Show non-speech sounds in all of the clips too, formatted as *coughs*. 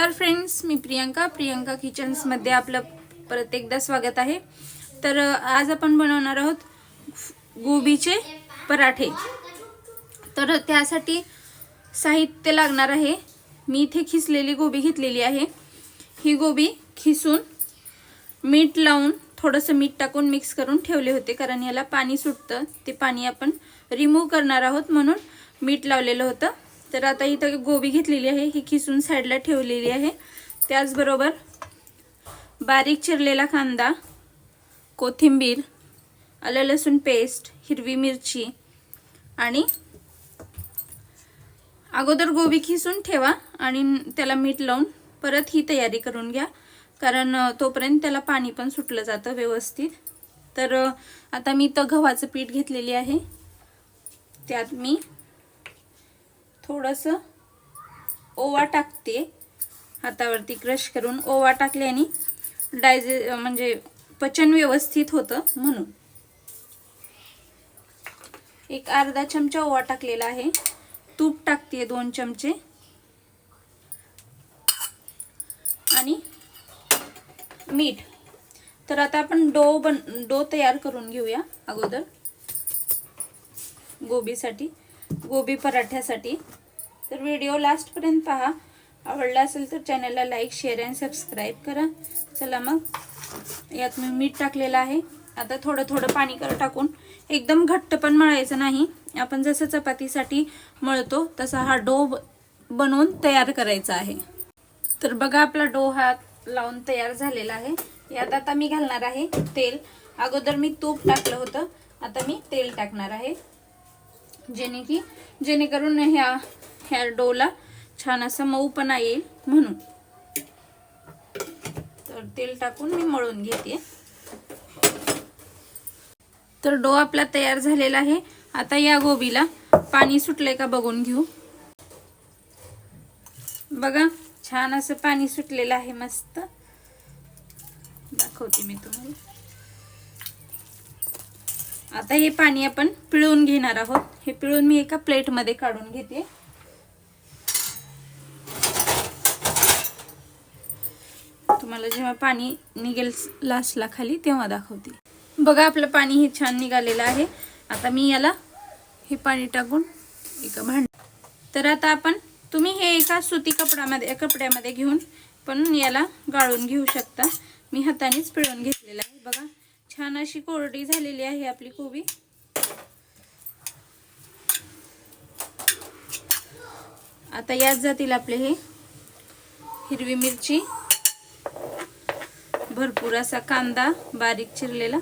मी प्रियंका. प्रियंका किचन्समध्ये आपलं परत एकदा स्वागत आहे. तर आज आपण बनवणार आहोत गोबीचे पराठे. तर त्यासाठी साहित्य लागणार आहे. मी इथे खिसलेली गोबी घेतलेली आहे. ही गोबी खिसून मीठ लावून थोडंसं मीठ टाकून मिक्स करून ठेवले होते कारण याला पाणी सुटतं. ते पाणी आपण रिमूव्ह करणार आहोत म्हणून मीठ लावलेलं होतं. तर आता इथं गोबी घेतलेली आहे ही खिसून साईडला ठेवलेली आहे. त्याचबरोबर बारीक चिरलेला कांदा कोथिंबीर आलं लसूण पेस्ट हिरवी मिरची आणि अगोदर गोबी खिसून ठेवा आणि त्याला मीठ लावून परत ही तयारी करून घ्या. कारण तोपर्यंत त्याला पाणी पण सुटलं जातं व्यवस्थित. तर आता मी तर गव्हाचं पीठ घेतलेली आहे. त्यात मी थोडंसं ओवा टाकते. हातावरती क्रश करून ओवा टाकल्याने डायजे म्हणजे पचन व्यवस्थित होतं म्हणून. एक अर्धा चमचा ओवा टाकलेला आहे. तूप टाकते दोन चमचे. आणि मीठ. तर आता आपण डो बन डो तयार करून घेऊया अगोदर. गोबीसाठी गोबी पराठ्यासाठी. तर व्हिडिओ लास्टपर्यंत पहा. आवडला असेल तर चॅनलला लाईक शेअर आणि सबस्क्राईब करा. चला मग. यात मी मीठ टाकलेलं आहे. आता थोडं थोडं पाणी कर टाकून. एकदम घट्ट पण मळायचं नाही. आपण जसं चपातीसाठी मळतो तसा हा डो बनवून तयार करायचा आहे. तर बघा आपला डो हा लावून तयार झालेला आहे. यात आता मी घालणार आहे तेल. अगोदर मी तूप टाकलं होतं. आता मी तेल टाकणार आहे. जेणे की जेणेकरून ह्या ह्या डोला छान असा मऊपणा येईल म्हणून. तर तेल टाकून मी मळून घेते. तर डो आपला तयार झालेला आहे. आता या गोबीला पाणी सुटलंय का बघून घेऊ. बघा छान असं पाणी सुटलेलं आहे मस्त. दाखवते मी तुम्हाला. आता हे पाणी आपण पिळून घेणार आहोत. हे पिळून मी एका प्लेटमध्ये काढून घेते. तुम्हाला जेव्हा पाणी निघेल लास्टला खाली तेव्हा दाखवते. बघा आपलं पाणी हे छान निघालेलं आहे. आता मी याला हे पाणी टाकून एका भांड तर आता आपण तुम्ही हे एका सुती कपड्यामध्ये कपड्यामध्ये घेऊन पण याला गाळून घेऊ शकता. मी हातानेच पिळून घेतलेलं आहे. बघा छान अशी कोरडी झालेली आहे आपली कोबी. आता याच जातील आपले हे हिरवी मिरची भरपूर असा कांदा बारीक चिरलेला.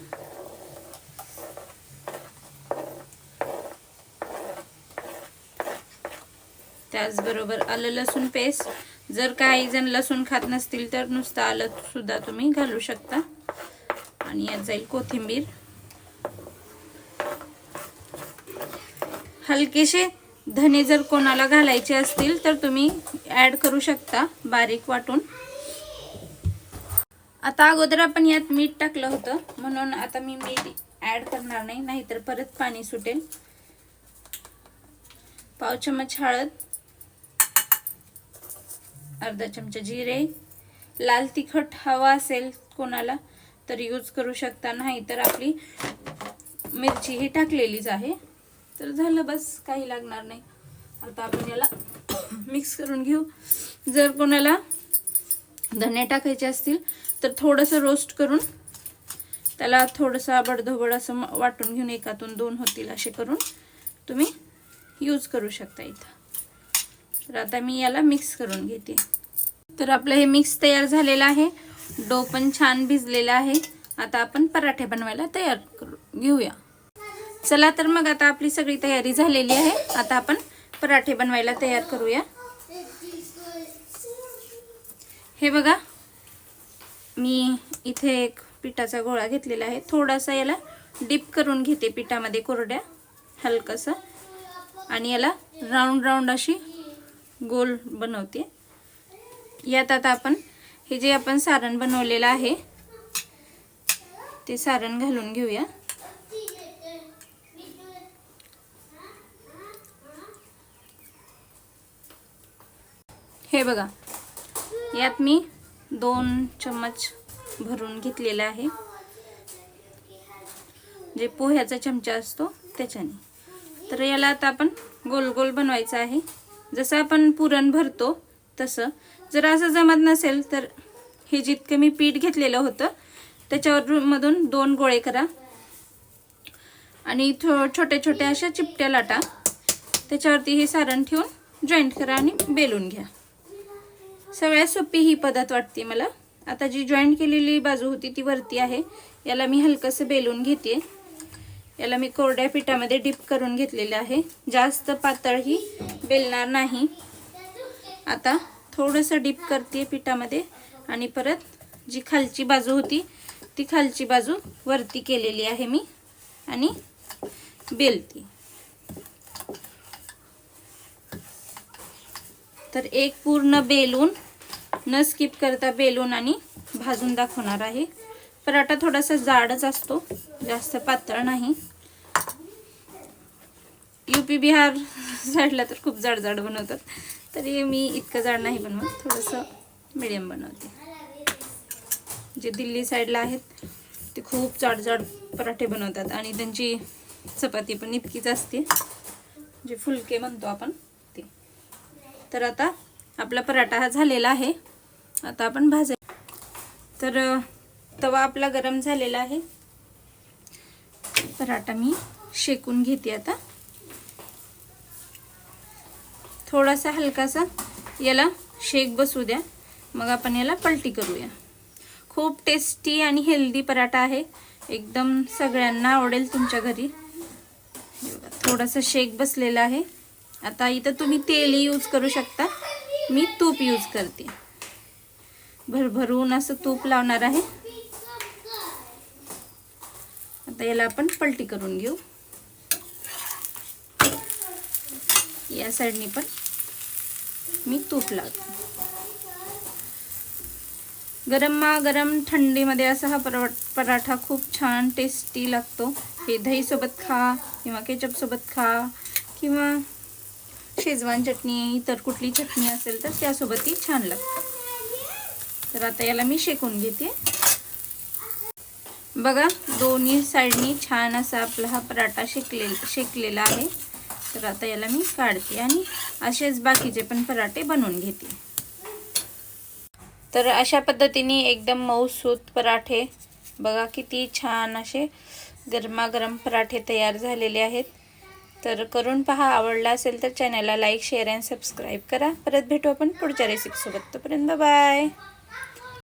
त्याचबरोबर आलं लसूण पेस्ट. जर काही जण लसूण खात नसतील तर नुसतं आलं सुद्धा तुम्ही घालू शकता. आणि यात जाईल कोथिंबीर. हलकेसे धने जर कोणाला घालायचे असतील तर तुम्ही ऍड करू शकता बारीक वाटून. आता अगोदर आपण यात मीठ टाकलं होतं. म्हणून आता मी मीठ ऍड करणार नाही नाहीतर परत पाणी सुटेल. पाव चमच हळद अर्धा चमचा जिरे लाल तिखट हवा असेल कोणाला तर यूज करू शकता नाही तर आपली मिरची ही टाकलेलीच आहे. तर झालं बस काही लागणार नाही. आता आपण याला *coughs* मिक्स करून घेऊ. जर कोणाला धने टाकायचे असतील तर थोडंसं रोस्ट करून त्याला थोडंसं बडधोबड असं वाटून घेऊन एकातून दोन होतील असे करून तुम्ही यूज करू शकता इथं. तर आता मी याला मिक्स करून घेते. तर आपलं हे मिक्स तयार झालेलं आहे. डो पण छान भिजलेला आहे. आता आपण पराठे बनवायला तयार करू घेऊया. चला तर मग आता आपली सगळी तयारी झालेली आहे. आता आपण पराठे बनवायला तयार करूया. हे बघा मी इथे एक पिठाचा गोळा घेतलेला आहे. थोडासा याला डिप करून घेते पिठामध्ये कोरड्या हलकंसं. आणि याला राऊंड राऊंड अशी गोल बनवते. यात आता आपण हे जे आपण सारण बनवलेलं आहे ते सारण घालून घेऊया. हे बघा यात मी दोन चम्मच भरून घेतलेला आहे. जे पोह्याचा चमचा असतो त्याच्याने. तर याला आता आपण गोल गोल बनवायचं आहे. जसं आपण पुरण भरतो तसं. जर असं जमत नसेल तर हे जितकं मी पीठ घेतलेलं होतं त्याच्यावर मधून दोन गोळे करा. आणि थो छोट्या छोट्या अशा चिपट्या लाटा. त्याच्यावरती हे सारण ठेवून जॉईंट करा आणि बेलून घ्या. सगळ्यात सोपी ही पद्धत वाटते मला. आता जी जॉईंट केलेली बाजू होती ती वरती आहे. याला मी हलकंसं बेलून घेते. याला मी कोरड्या पिठामध्ये डिप करून घेतलेलं आहे. जास्त पातळही बेलणार नाही. आता थोडंसं डिप करते पिठामध्ये आणि परत जी खालची बाजू होती ती खालची बाजू वरती केलेली आहे मी आणि बेलती. तर एक पूर्ण बेलून न स्किप करता बेलून आणि भाजून दाखवणार आहे. पराठा थोडासा जाडच असतो जास्त पातळ नाही. युपी बिहार साईडला तर खूप जाड जाड बनवतात. तरी मी इतकं जाड नाही बनवत थोडंसं मिडियम बनवते. जे दिल्ली साईडला आहेत ते खूप जाड जाड पराठे बनवतात आणि त्यांची चपाती पण इतकीच असते जे फुलके म्हणतो आपण. तर आता आपला पराठा हा झालेला आहे. आता आपण भाज तर तवा आपला गरम झालेला आहे. पराठा मी शेकून घेते आता. थोडासा हलकासा याला शेक बसू द्या. मग आपण याला पलटी करूया. खूप टेस्टी आणि हेल्दी पराठा आहे. एकदम सगळ्यांना आवडेल तुमच्या घरी. थोडासा शेक बसलेला आहे. आता इथं तुम्ही तेल यूज करू शकता. मी तूप यूज करते. भरभरून असं तूप लावणार आहे. आता याला आपण पलटी करून घेऊ. या साईडनी पण मी तूप लावते. गरममा गरम थंडीमध्ये असा हा पराठा खूप छान टेस्टी लागतो. हे दहीसोबत खा किंवा केचपसोबत खा किंवा शेजवान चटणी इतर कुठली चटणी असेल तर त्यासोबतही छान लागते. तर आता याला मी शेकून घेते. बघा दोन्ही साईडनी छान असा आपला हा पराठा शेकले शेकलेला आहे. तर आता याला मी काढते आणि असेच बाकीचे पण पराठे बनवून घेते. तर अशा पद्धतीने एकदम मऊसूत पराठे. बघा किती छान असे गरमागरम पराठे तयार झालेले आहेत. तर करून पहा आवडला असेल तर चॅनलला लाईक शेअर अँड सबस्क्राईब करा. परत भेटू आपण पुढच्या रेसिपीसोबत तोपर्यंत बाय